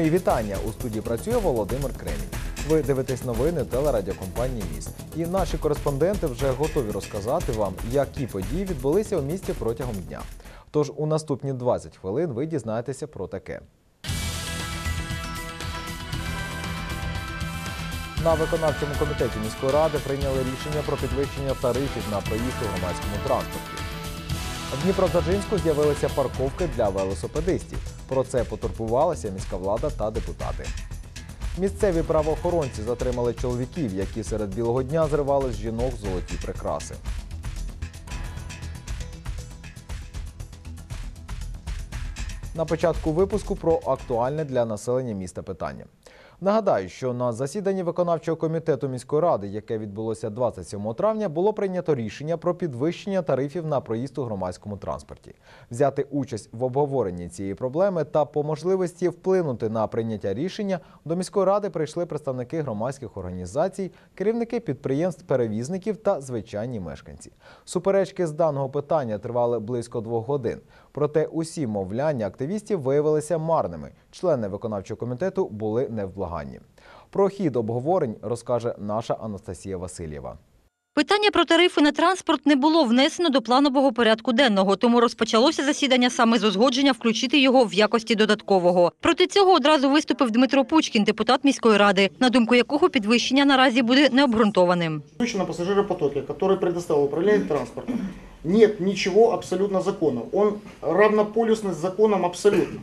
Мої вітання. У студії працює Володимир Кремінь. Ви дивитесь новини телерадіокомпанії Міст. І наші кореспонденти вже готові розказати вам, які події відбулися у місті протягом дня. Тож у наступні 20 хвилин ви дізнаєтеся про таке. На виконавчому комітеті міської ради прийняли рішення про підвищення тарифів на проїзд у громадському транспорті. В Дніпродзержинську з'явилися парковки для велосипедистів. Про це потурбувалася міська влада та депутати. Місцеві правоохоронці затримали чоловіків, які серед білого дня зривали з жінок золоті прикраси. На початку випуску про актуальне для населення міста питання. Нагадаю, що на засіданні виконавчого комітету міської ради, яке відбулося 27 травня, було прийнято рішення про підвищення тарифів на проїзд у громадському транспорті. Взяти участь в обговоренні цієї проблеми та по можливості вплинути на прийняття рішення до міської ради прийшли представники громадських організацій, керівники підприємств, перевізників та звичайні мешканці. Суперечки з даного питання тривали близько двох годин. Проте усі мовляння активістів виявилися марними. Члени виконавчого комітету були невблаганні. Про хід обговорень розкаже наша Анастасія Васильєва. Питання про тарифи на транспорт не було внесено до планового порядку денного, тому розпочалося засідання саме з узгодження включити його в якості додаткового. Проти цього одразу виступив Дмитро Пучкін, депутат міської ради, на думку якого підвищення наразі буде необґрунтованим. на пассажиропотоке, который предоставил управление транспортом, нет ничего абсолютно законного. Он равнополюсный с законом абсолютно.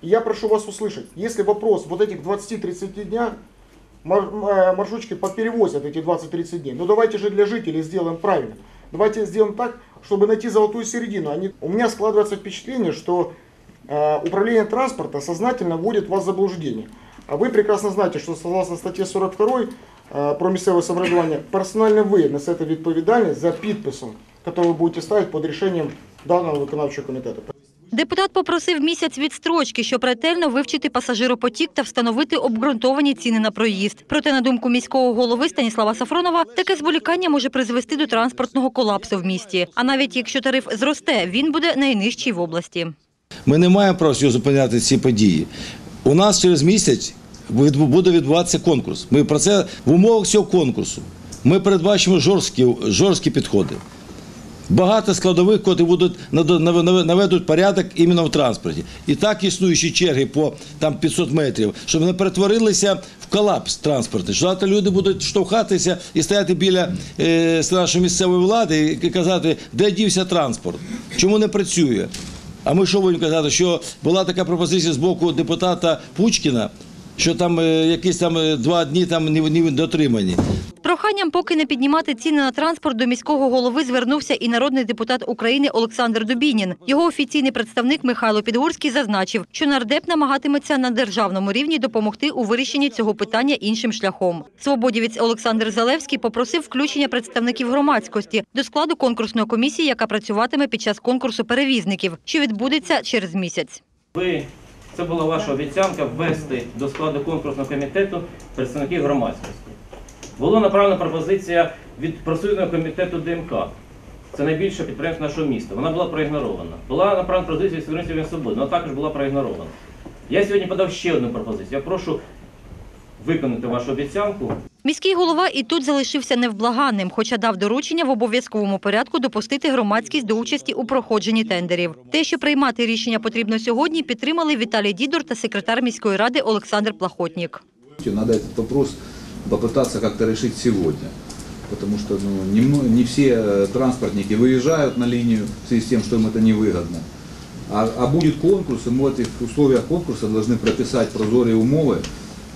И я прошу вас услышать, если вопрос вот этих 20-30 дня, мар- э, маршрутчики поперевозят эти 20-30 дней, ну давайте же для жителей сделаем правильно. Давайте сделаем так, чтобы найти золотую середину. Они... У меня складывается впечатление, что э, управление транспорта сознательно вводит вас в заблуждение. А вы прекрасно знаете, что согласно статье 42 е, про місцеве самоврядування, персонально ви несете відповідальність за підписом, який ви будете ставити під рішенням даного виконавчого комітету. Депутат попросив місяць відстрочки, щоб ретельно вивчити пасажиропотік та встановити обґрунтовані ціни на проїзд. Проте, на думку міського голови Станіслава Сафронова, таке зволікання може призвести до транспортного колапсу в місті. А навіть якщо тариф зросте, він буде найнижчий в області. Ми не маємо права зупиняти ці події. У нас через місяць буде відбуватися конкурс. Ми про це в умовах цього конкурсу. Ми передбачимо жорсткі, жорсткі підходи. Багато складових, котрі будуть наведуть порядок іменно в транспорті. І так існуючі черги по там 500 метрів, щоб не перетворилися в колапс транспорту. Що люди будуть штовхатися і стояти біля е, нашої місцевої влади і казати, де дівся транспорт, чому не працює. А ми що будемо казати, що була така пропозиція з боку депутата Пучкіна, що там е, якісь там е, два дні там не дотримані. Проханням поки не піднімати ціни на транспорт до міського голови звернувся і народний депутат України Олександр Дубінін. Його офіційний представник Михайло Підгурський зазначив, що нардеп намагатиметься на державному рівні допомогти у вирішенні цього питання іншим шляхом. Свободівець Олександр Залевський попросив включення представників громадськості до складу конкурсної комісії, яка працюватиме під час конкурсу перевізників, що відбудеться через місяць. Ви це була ваша обіцянка ввести до складу конкурсного комітету представників громадськості. Була направлена пропозиція від профсоюзного комітету ДМК. Це найбільше підприємство нашого міста. Вона була проігнорована. Була направлена пропозиція від Свободи Свободи, вона також була проігнорована. Я сьогодні подав ще одну пропозицію. Я прошу виконати вашу обіцянку Міський голова і тут залишився невблаганним, хоча дав доручення в обов'язковому порядку допустити громадськість до участі у проходженні тендерів. Те, що приймати рішення потрібно сьогодні, підтримали Віталій Дідор та секретар міської ради Олександр Плахотнік. Надо этот вопрос попытаться как-то решить сегодня. Потому что ну, не, мно- не все э, транспортники выезжают на линию в связи с тем, что им это невыгодно. А, а будет конкурс, и мы в этих условиях конкурса должны прописать прозорые умовы,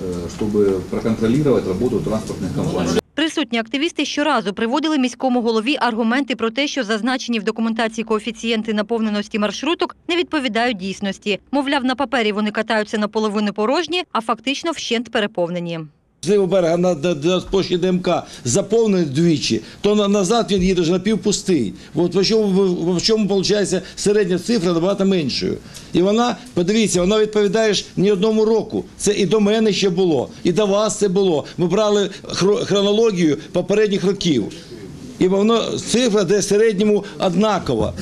э, чтобы проконтролировать работу транспортных компаний. Присутні активісти щоразу приводили міському голові аргументи про те, що зазначені в документації коефіцієнти наповненості маршруток не відповідають дійсності. Мовляв, на папері вони катаються наполовину порожні, а фактично вщент переповнені. з берега на, на, площі ДМК заповнений двічі, то на, назад він їде вже напівпустий. От в чому, в, чому виходить середня цифра набагато меншою. І вона, подивіться, вона відповідає не одному року. Це і до мене ще було, і до вас це було. Ми брали хронологію попередніх років. І воно цифра де середньому однакова,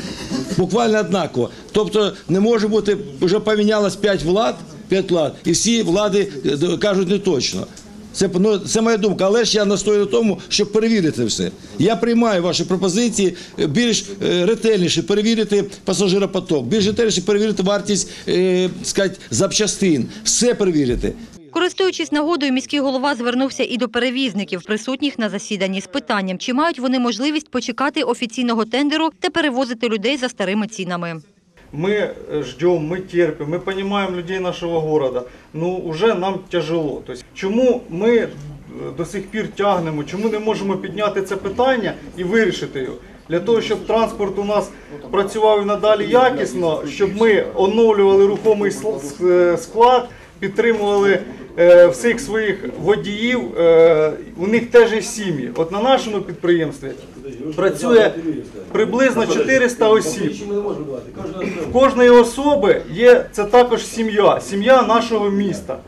буквально однакова. Тобто не може бути, вже помінялось п'ять влад, п'ять влад, і всі влади е, кажуть не точно. Це, ну, це моя думка, але ж я настою на тому, щоб перевірити все. Я приймаю ваші пропозиції е, більш е, ретельніше перевірити пасажиропоток, більш ретельніше перевірити вартість е, сказати, запчастин, все перевірити. Користуючись нагодою, міський голова звернувся і до перевізників, присутніх на засіданні, з питанням, чи мають вони можливість почекати офіційного тендеру та перевозити людей за старими цінами Мы э, ждем, мы терпим, мы понимаем людей нашего города, но уже нам тяжело. Тобто, чому ми е, до сих пір тягнемо, чому не можемо підняти це питання і вирішити його? Для того, щоб транспорт у нас працював і надалі якісно, щоб ми оновлювали рухомий сл- с- е, склад, підтримували е, всіх своїх водіїв, е, у них теж є сім'ї. От на нашому підприємстві працює приблизно 400 осіб. В кожної особи є це також сім'я, сім'я нашого міста.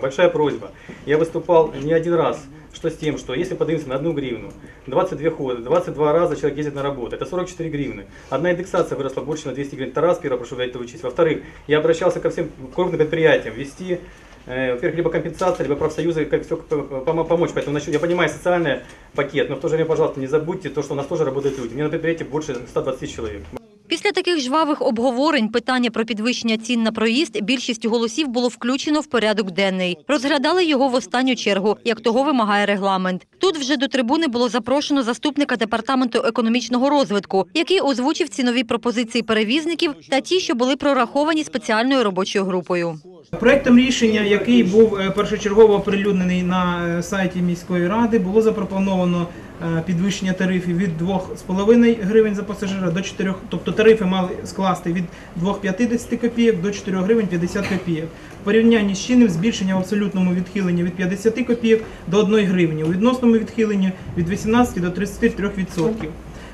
Большая просьба. Я выступал не один раз, что с тем, что если поднимемся на одну гривну, 22 хода, 22 раза человек ездит на работу, это 44 гривны. Одна индексация выросла больше на 200 гривен. Это раз, первое, прошу это учесть. Во-вторых, я обращался ко всем крупным предприятиям ввести э, во-первых, либо компенсация, либо профсоюзы, как все помочь. Поэтому насчет- я понимаю социальный пакет, но в то же время, пожалуйста, не забудьте то, что у нас тоже работают люди. У меня на предприятии больше 120 человек. Після таких жвавих обговорень питання про підвищення цін на проїзд більшістю голосів було включено в порядок денний. Розглядали його в останню чергу, як того вимагає регламент. Тут вже до трибуни було запрошено заступника департаменту економічного розвитку, який озвучив цінові пропозиції перевізників та ті, що були прораховані спеціальною робочою групою. Проектом рішення, який був е, першочергово оприлюднений на е, сайті міської ради, було запропоновано підвищення тарифів від 2,5 гривень за пасажира до 4, тобто тарифи мали скласти від 2,50 копійок до 4 гривень 50 копійок. В порівнянні з чинним збільшення в абсолютному відхиленні від 50 копійок до 1 гривні, у відносному відхиленні від 18 до 33%.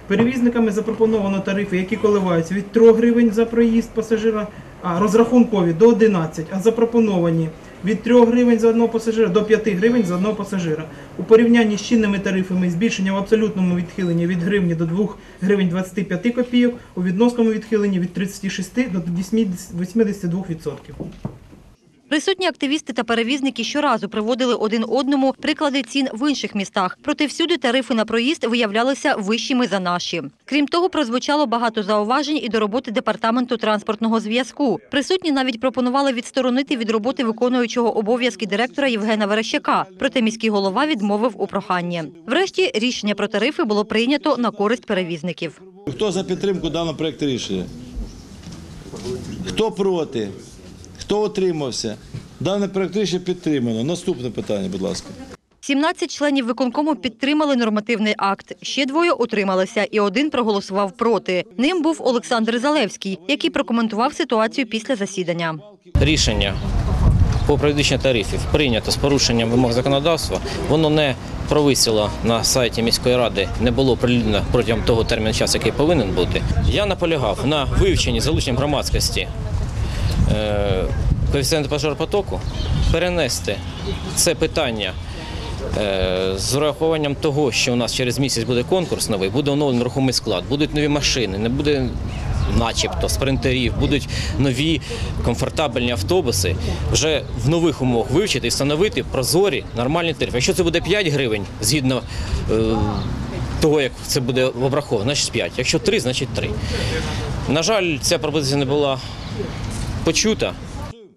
Перевізниками запропоновано тарифи, які коливаються від 3 гривень за проїзд пасажира, а розрахункові до 11, а запропоновані від 3 гривень за одного пасажира до 5 гривень за одного пасажира. У порівнянні з чинними тарифами збільшення в абсолютному відхиленні від гривні до 2 гривень 25 копійок, у відносному відхиленні від 36 до 82%. Присутні активісти та перевізники щоразу приводили один одному приклади цін в інших містах. Проте всюди тарифи на проїзд виявлялися вищими за наші. Крім того, прозвучало багато зауважень і до роботи департаменту транспортного зв'язку. Присутні навіть пропонували відсторонити від роботи виконуючого обов'язки директора Євгена Верещака. Проте міський голова відмовив у проханні. Врешті рішення про тарифи було прийнято на користь перевізників. Хто за підтримку даного проекту рішення? Хто проти? Хто утримався? Дане рішення підтримано. Наступне питання, будь ласка. 17 членів виконкому підтримали нормативний акт. Ще двоє утрималися, і один проголосував проти. Ним був Олександр Залевський, який прокоментував ситуацію після засідання. рішення по підвищенню тарифів прийнято з порушенням вимог законодавства. Воно не провисіло на сайті міської ради, не було прилюдно протягом того терміну часу, який повинен бути. Я наполягав на вивченні залученням громадськості е, коефіцієнту пожарпотоку, перенести це питання. е, З урахуванням того, що у нас через місяць буде конкурс новий, буде оновлений рухомий склад, будуть нові машини, не буде начебто спринтерів, будуть нові комфортабельні автобуси, вже в нових умовах вивчити і встановити прозорі нормальні тарифи. Якщо це буде 5 гривень згідно е, того, як це буде обраховано, значить 5. Якщо 3, значить 3. На жаль, ця пропозиція не була почута.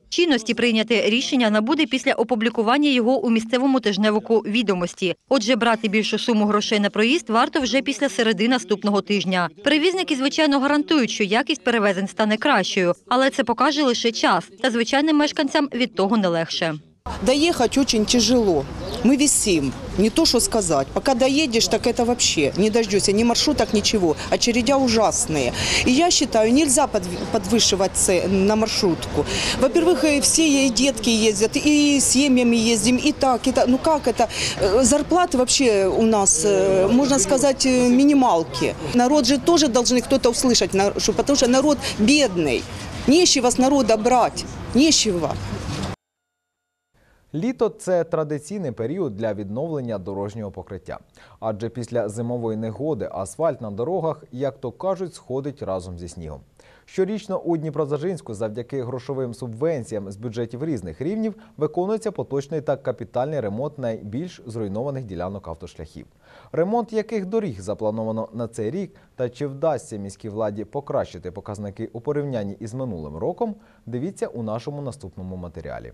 Чинності прийняте рішення набуде після опублікування його у місцевому тижневику відомості. Отже, брати більшу суму грошей на проїзд варто вже після середи наступного тижня. Перевізники, звичайно, гарантують, що якість перевезень стане кращою, але це покаже лише час. Та звичайним мешканцям від того не легше. Доехать очень тяжело. Мы висим, не то что сказать. Пока доедешь, так это вообще не дождешься ни маршруток, ничего. Очередя ужасные. И я считаю, нельзя подв- подвышивать це- на маршрутку. Во-первых, и все и детки ездят, и с семьями ездим, и так, и так. Ну как это? Э, Зарплаты вообще у нас, э, можно сказать, э, минималки. Народ же тоже должны кто-то услышать, на- что- потому что народ бедный. Нечего с народа брать, нечего. Літо це традиційний період для відновлення дорожнього покриття. Адже після зимової негоди асфальт на дорогах, як то кажуть, сходить разом зі снігом. Щорічно у Дніпродзержинську завдяки грошовим субвенціям з бюджетів різних рівнів виконується поточний та капітальний ремонт найбільш зруйнованих ділянок автошляхів. Ремонт яких доріг заплановано на цей рік та чи вдасться міській владі покращити показники у порівнянні із минулим роком, дивіться у нашому наступному матеріалі.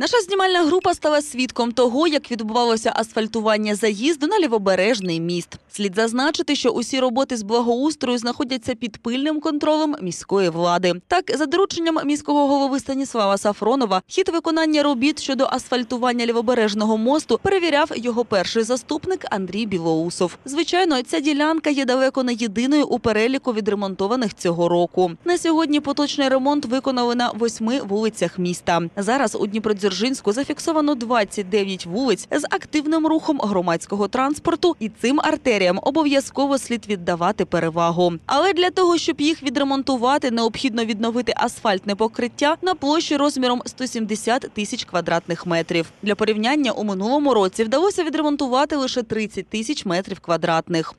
Наша знімальна група стала свідком того, як відбувалося асфальтування заїзду на лівобережний міст. Слід зазначити, що усі роботи з благоустрою знаходяться під пильним контролем міської влади. Так, за дорученням міського голови Станіслава Сафронова, хід виконання робіт щодо асфальтування лівобережного мосту перевіряв його перший заступник Андрій Білоусов. Звичайно, ця ділянка є далеко не єдиною у переліку відремонтованих цього року. На сьогодні поточний ремонт виконали на восьми вулицях міста. Зараз у Дніпродзержинську зафіксовано 29 вулиць з активним рухом громадського транспорту, і цим артеріям обов'язково слід віддавати перевагу. Але для того, щоб їх відремонтувати, необхідно відновити асфальтне покриття на площі розміром 170 тисяч квадратних метрів. Для порівняння у минулому році вдалося відремонтувати лише 30 тисяч метрів квадратних.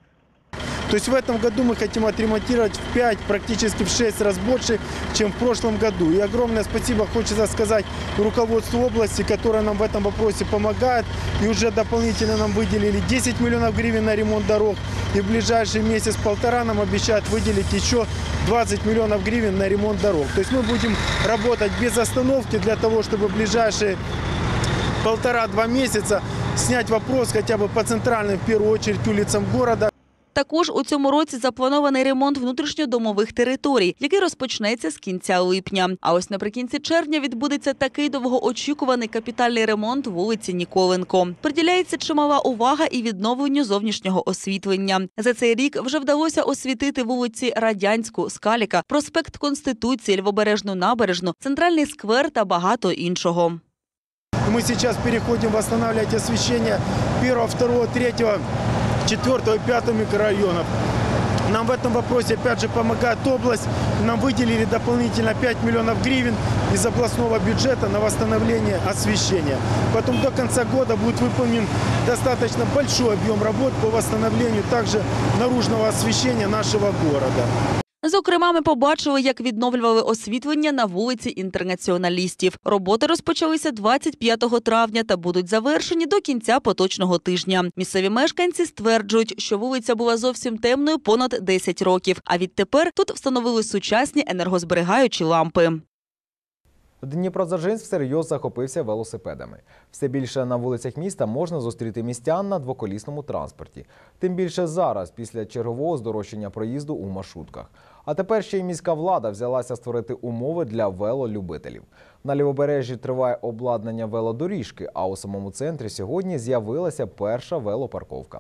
То есть в этом году мы хотим отремонтировать в 5, практически в 6 раз больше, чем в прошлом году. И огромное спасибо хочется сказать руководству области, которое нам в этом вопросе помогает. И уже дополнительно нам выделили 10 миллионов гривен на ремонт дорог. И в ближайший месяц-полтора нам обещают выделить еще 20 миллионов гривен на ремонт дорог. То есть мы будем работать без остановки для того, чтобы в ближайшие полтора-два месяца снять вопрос хотя бы по центральным, в первую очередь, улицам города. Також у цьому році запланований ремонт внутрішньодомових територій, який розпочнеться з кінця липня. А ось наприкінці червня відбудеться такий довгоочікуваний капітальний ремонт вулиці Ніколенко. Приділяється чимала увага і відновленню зовнішнього освітлення. За цей рік вже вдалося освітити вулиці Радянську, Скаліка, проспект Конституції, Львобережну набережну, центральний сквер та багато іншого. Мы сейчас переходим восстанавливать освещение 1, 2, 3, 4 и 5 микрорайонов. Нам в этом вопросе опять же помогает область. Нам выделили дополнительно 5 миллионов гривен из областного бюджета на восстановление освещения. Потом до конца года будет выполнен достаточно большой объем работ по восстановлению также наружного освещения нашего города. Зокрема, ми побачили, як відновлювали освітлення на вулиці інтернаціоналістів. Роботи розпочалися 25 травня та будуть завершені до кінця поточного тижня. Місцеві мешканці стверджують, що вулиця була зовсім темною понад 10 років. А відтепер тут встановили сучасні енергозберігаючі лампи. Дніпродзержинськ всерйоз захопився велосипедами. Все більше на вулицях міста можна зустріти містян на двоколісному транспорті. Тим більше зараз, після чергового здорожчання проїзду у маршрутках. А тепер ще й міська влада взялася створити умови для велолюбителів. На лівобережжі триває обладнання велодоріжки, а у самому центрі сьогодні з'явилася перша велопарковка.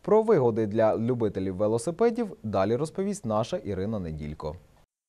Про вигоди для любителів велосипедів далі розповість наша Ірина Неділько.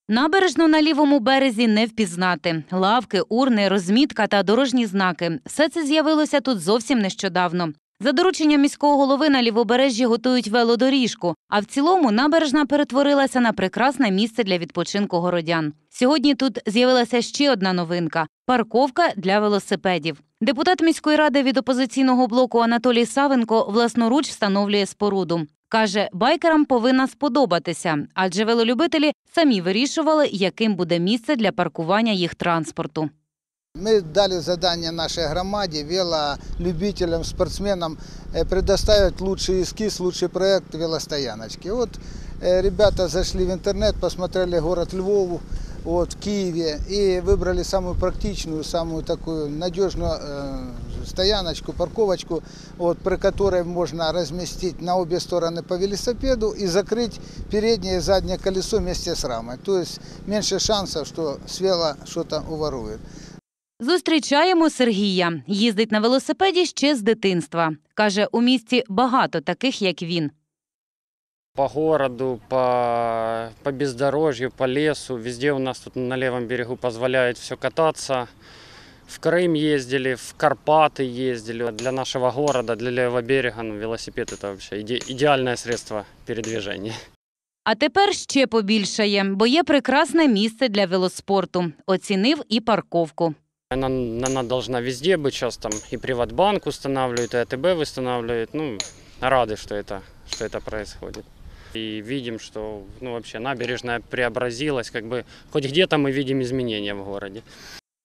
Набережну на лівому березі не впізнати. Лавки, урни, розмітка та дорожні знаки. Все це з'явилося тут зовсім нещодавно. За дорученням міського голови на лівобережжі готують велодоріжку, а в цілому набережна перетворилася на прекрасне місце для відпочинку городян. Сьогодні тут з'явилася ще одна новинка парковка для велосипедів. Депутат міської ради від опозиційного блоку Анатолій Савенко власноруч встановлює споруду. Каже, байкерам повинна сподобатися, адже велолюбителі самі вирішували, яким буде місце для паркування їх транспорту. Мы дали задание нашей громаде, велолюбителям, спортсменам э, предоставить лучший эскиз, лучший проект велостояночки. Вот э, ребята зашли в интернет, посмотрели город Львову, вот, в Киеве и выбрали самую практичную, самую такую надежную э, стояночку, парковочку, вот, при которой можно разместить на обе стороны по велосипеду и закрыть переднее и заднее колесо вместе с рамой. То есть меньше шансов, что с вело что-то уворует. Зустрічаємо Сергія. Їздить на велосипеді ще з дитинства. Каже, у місті багато таких, як він. По городу, по, по бездорожью, по лесу, везде у нас тут на левом берегу позволяет все кататься. В Крым ездили, в Карпаты ездили. Для нашего города, для левого берега, ну, велосипед это вообще иде- идеальное средство передвижения. А тепер ще побільшає, бо є прекрасне місце для велоспорту. Оцінив і парковку. Она, она должна везде быть, сейчас там и Приватбанк устанавливает, и АТБ устанавливает. Ну, рады, что это, что это происходит. И видим, что ну, вообще набережная преобразилась, как бы хоть где-то мы видим изменения в городе.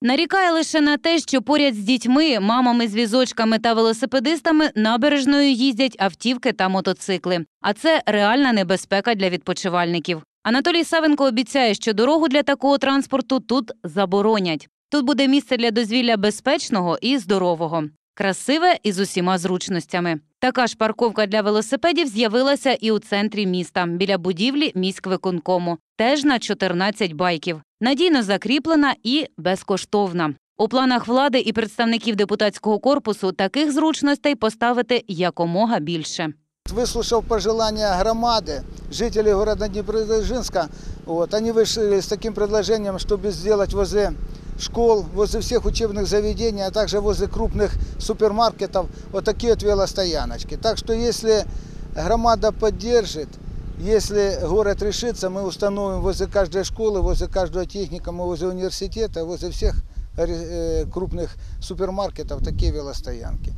Нарікає лише на те, що поряд з дітьми, мамами з візочками та велосипедистами набережною їздять автівки та мотоцикли. А це реальна небезпека для відпочивальників. Анатолій Савенко обіцяє, що дорогу для такого транспорту тут заборонять. Тут буде місце для дозвілля безпечного і здорового, красиве і з усіма зручностями. Така ж парковка для велосипедів з'явилася і у центрі міста біля будівлі міськвиконкому, теж на 14 байків. Надійно закріплена і безкоштовна. У планах влади і представників депутатського корпусу таких зручностей поставити якомога більше. Выслушав пожелания громады, жителей города Днепродзержинска, вот, они вышли с таким предложением, чтобы сделать возле школ, возле всех учебных заведений, а также возле крупных супермаркетов вот такие вот велостояночки. Так что если громада поддержит, если город решится, мы установим возле каждой школы, возле каждого техникума, возле университета, возле всех э, крупных супермаркетов такие велостоянки.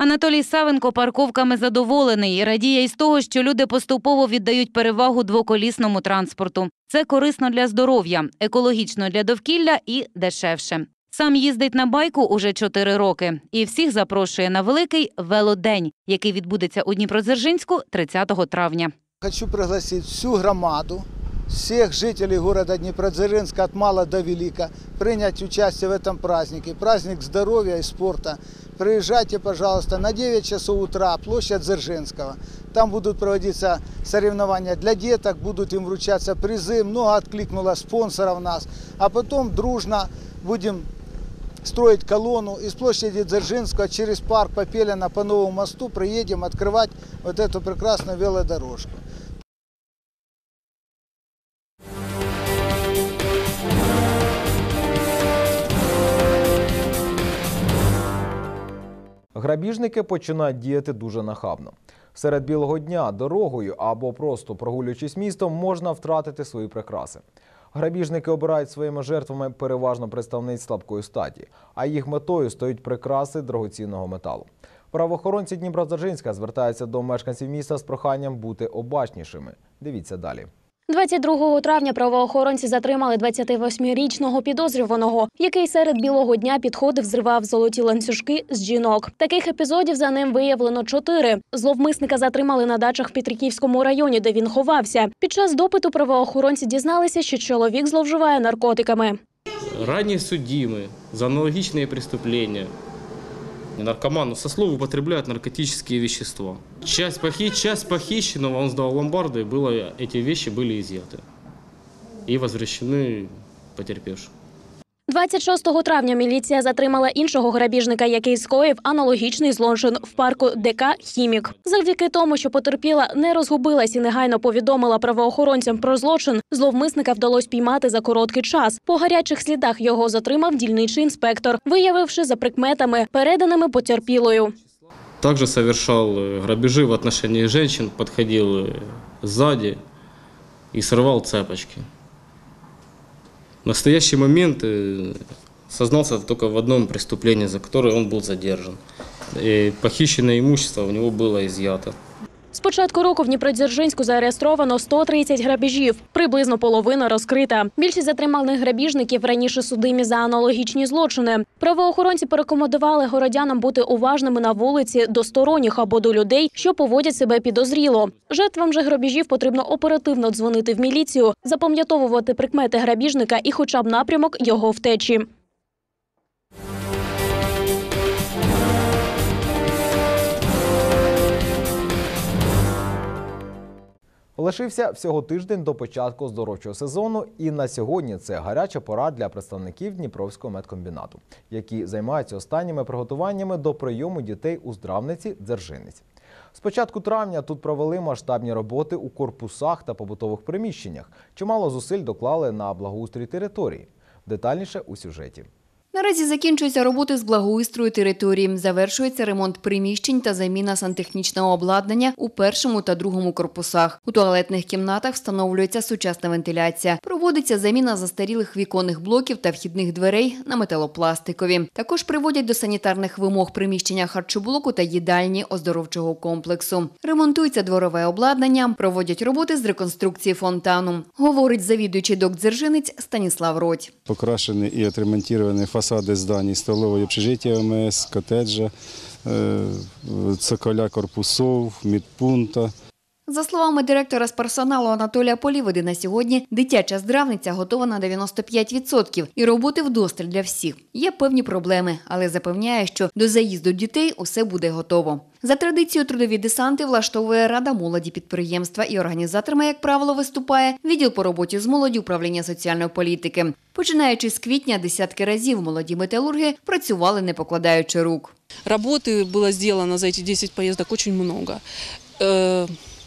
Анатолій Савенко парковками задоволений і радіє із того, що люди поступово віддають перевагу двоколісному транспорту. Це корисно для здоров'я, екологічно для довкілля і дешевше. Сам їздить на байку уже 4 роки і всіх запрошує на великий велодень, який відбудеться у Дніпродзержинську 30 травня. Хочу пригласить всю громаду, всех жителей города Днепродзержинска от мала до велика принять участие в этом празднике. Праздник здоровья и спорта. Приезжайте, пожалуйста, на 9 часов утра, площадь Дзержинского. Там будут проводиться соревнования для деток, будут им вручаться призы. Много откликнуло спонсоров нас. А потом дружно будем строить колонну из площади Дзержинского через парк Попелина по новому мосту приедем открывать вот эту прекрасную велодорожку. Грабіжники починають діяти дуже нахабно. Серед білого дня дорогою або просто прогулюючись містом можна втратити свої прикраси. Грабіжники обирають своїми жертвами переважно представниць слабкої статі, а їх метою стають прикраси дорогоцінного металу. Правоохоронці Дніпродзержинська звертаються до мешканців міста з проханням бути обачнішими. Дивіться далі. 22 травня правоохоронці затримали 28-річного підозрюваного, який серед білого дня підходив, зривав золоті ланцюжки з жінок. Таких епізодів за ним виявлено чотири. Зловмисника затримали на дачах в Петриківському районі, де він ховався. Під час допиту правоохоронці дізналися, що чоловік зловживає наркотиками. Ранее судимы за аналогичные преступления. Наркоманы со слов употребляют наркотические вещества. Часть, похи... Часть похищенного он сдал в ломбарды, и было... эти вещи были изъяты и возвращены потерпевшим. 26 травня міліція затримала іншого грабіжника, який скоїв аналогічний злочин в парку ДК Хімік. Завдяки тому, що потерпіла не розгубилась і негайно повідомила правоохоронцям про злочин, зловмисника вдалося піймати за короткий час. По гарячих слідах його затримав дільничий інспектор, виявивши за прикметами, переданими потерпілою. Также совершал э, грабежи в отношении женщин, подходил э, сзади и срывал цепочки. В настоящий момент э, сознался только в одном преступлении, за которое он был задержан. И похищенное имущество у него было изъято. З початку року в Дніпродзержинську зареєстровано 130 грабіжів. Приблизно половина розкрита. Більшість затриманих грабіжників раніше судимі за аналогічні злочини. Правоохоронці порекомендували городянам бути уважними на вулиці до сторонніх або до людей, що поводять себе підозріло. Жертвам же грабіжів потрібно оперативно дзвонити в міліцію, запам'ятовувати прикмети грабіжника і хоча б напрямок його втечі. Лишився всього тиждень до початку оздоровчого сезону, і на сьогодні це гаряча пора для представників Дніпровського медкомбінату, які займаються останніми приготуваннями до прийому дітей у здравниці Дзержинець. З початку травня тут провели масштабні роботи у корпусах та побутових приміщеннях. Чимало зусиль доклали на благоустрій території. Детальніше у сюжеті. Наразі закінчуються роботи з благоустрою території. Завершується ремонт приміщень та заміна сантехнічного обладнання у першому та другому корпусах. У туалетних кімнатах встановлюється сучасна вентиляція. Проводиться заміна застарілих віконних блоків та вхідних дверей на металопластикові. Також приводять до санітарних вимог приміщення харчоблоку та їдальні оздоровчого комплексу. Ремонтується дворове обладнання, проводять роботи з реконструкції фонтану. Говорить завідуючий док-дзержинець Станіслав Родь. Покрашены и отремонтированы фасады зданий здані столової общежиття МС, котеджа, цоколя корпусов, медпункта. За словами директора з персоналу Анатолія Поліводи, на сьогодні дитяча здравниця готова на 95% і роботи вдосталь для всіх. Є певні проблеми, але запевняє, що до заїзду дітей усе буде готово. За традицією трудові десанти влаштовує Рада молоді підприємства і організаторами, як правило, виступає відділ по роботі з молоді управління соціальної політики. Починаючи з квітня, десятки разів молоді металурги працювали не покладаючи рук. Работы было сделано за эти 10 поездок очень много.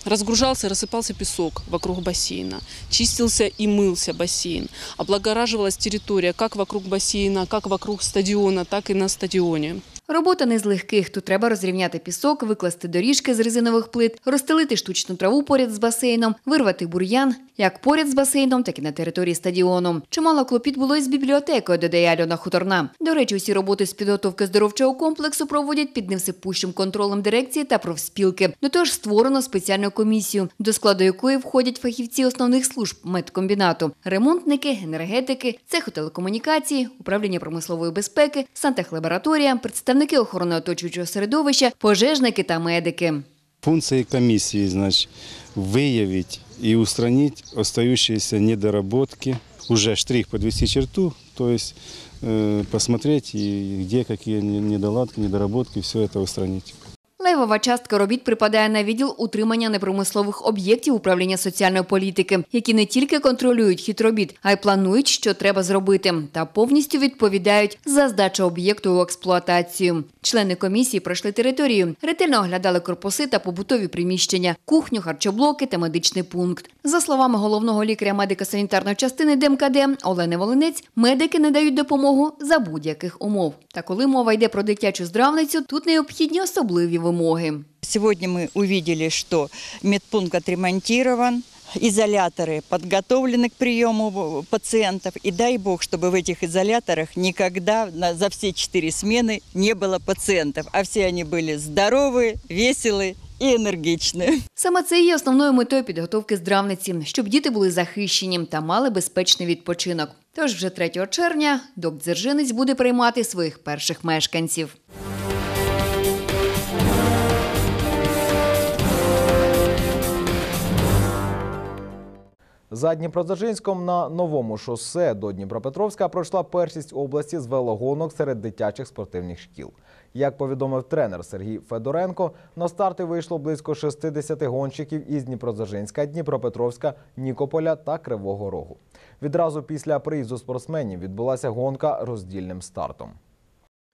Э, Разгружался, рассыпался песок вокруг бассейна, чистился и мылся бассейн, облагораживалась территория как вокруг бассейна, как вокруг стадиона, так и на стадионе. Робота не з легких. Тут треба розрівняти пісок, викласти доріжки з резинових плит, розстелити штучну траву поряд з басейном, вирвати бур'ян, як поряд з басейном, так і на території стадіону. Чимало клопіт було і з бібліотекою, додає Альона Хуторна. До речі, усі роботи з підготовки здоровчого комплексу проводять під невсипущим контролем дирекції та профспілки. До того ж створено спеціальну комісію, до складу якої входять фахівці основних служб медкомбінату, ремонтники, енергетики, цеху телекомунікації, управління промислової безпеки, сантехлабораторія, представники охорони оточуючого середовища, пожежники та медики. Функции комиссии, значит, выявить и устранить остающиеся недоработки, уже штрих подвести черту, то есть э, посмотреть, и где какие не- недоладки, недоработки, все это устранить. Левова частка робіт припадає на відділ утримання непромислових об'єктів управління соціальної політики, які не тільки контролюють хід робіт, а й планують, що треба зробити, та повністю відповідають за здачу об'єкту у експлуатацію. Члени комісії пройшли територію, ретельно оглядали корпуси та побутові приміщення, кухню, харчоблоки та медичний пункт. За словами головного лікаря медико-санітарної частини ДМКД Олени Волинець, медики не дають допомогу за будь-яких умов. Та коли мова йде про дитячу здравницю, тут необхідні особливі вимоги Сегодня мы увидели, что медпункт отремонтирован, изоляторы подготовлены к приему пациентов. И дай бог, чтобы в этих изоляторах никогда на- за все четыре смены не было пациентов, а все они были здоровые, веселые и энергичные. Саме це є основною метою підготовки здравниці, щоб діти були захищені та мали безпечний відпочинок. Тож вже 3 червня док Дзержинець буде приймати своїх перших мешканців. За Дніпродзержинськом на новому шосе до Дніпропетровська пройшла першість області з велогонок серед дитячих спортивних шкіл. Як повідомив тренер Сергій Федоренко, на старти вийшло близько 60 гонщиків із Дніпродзержинська, Дніпропетровська, Нікополя та Кривого Рогу. Відразу після приїзду спортсменів відбулася гонка роздільним стартом.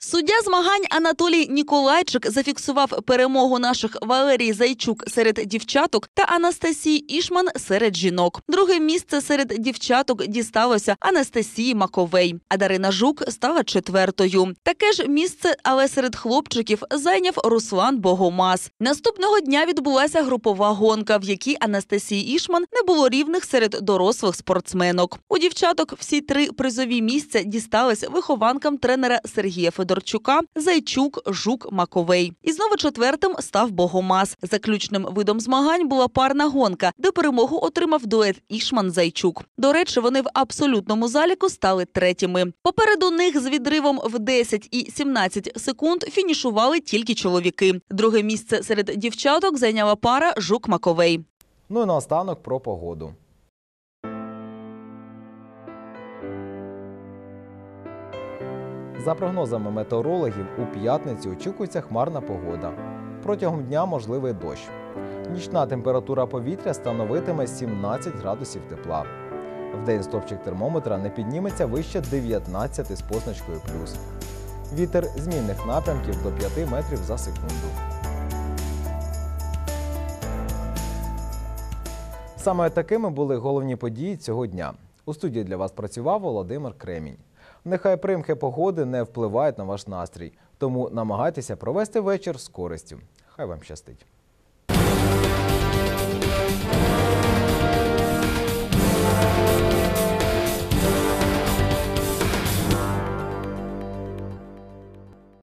Суддя змагань Анатолій Ніколайчик зафіксував перемогу наших Валерії Зайчук серед дівчаток та Анастасії Ішман серед жінок. Друге місце серед дівчаток дісталося Анастасії Маковей, а Дарина Жук стала четвертою. Таке ж місце, але серед хлопчиків зайняв Руслан Богомаз. Наступного дня відбулася групова гонка, в якій Анастасії Ішман не було рівних серед дорослих спортсменок. У дівчаток всі три призові місця дістались вихованкам тренера Сергія Федорчука, Зайчук, Жук, Маковей. І знову четвертим став Богомаз. Заключним видом змагань була парна гонка, де перемогу отримав дует Ішман-Зайчук. До речі, вони в абсолютному заліку стали третіми. Попереду них з відривом в 10 і 17 секунд фінішували тільки чоловіки. Друге місце серед дівчаток зайняла пара Жук-Маковей. Ну і наостанок про погоду. За прогнозами метеорологів, у п'ятницю очікується хмарна погода. Протягом дня можливий дощ. Нічна температура повітря становитиме 17 градусів тепла. Вдень стопчик термометра не підніметься вище 19 з позначкою плюс. Вітер змінних напрямків до 5 метрів за секунду. Саме такими були головні події цього дня. У студії для вас працював Володимир Кремінь. Нехай примхи погоди не впливають на ваш настрій, тому намагайтеся провести вечір з користю. Хай вам щастить.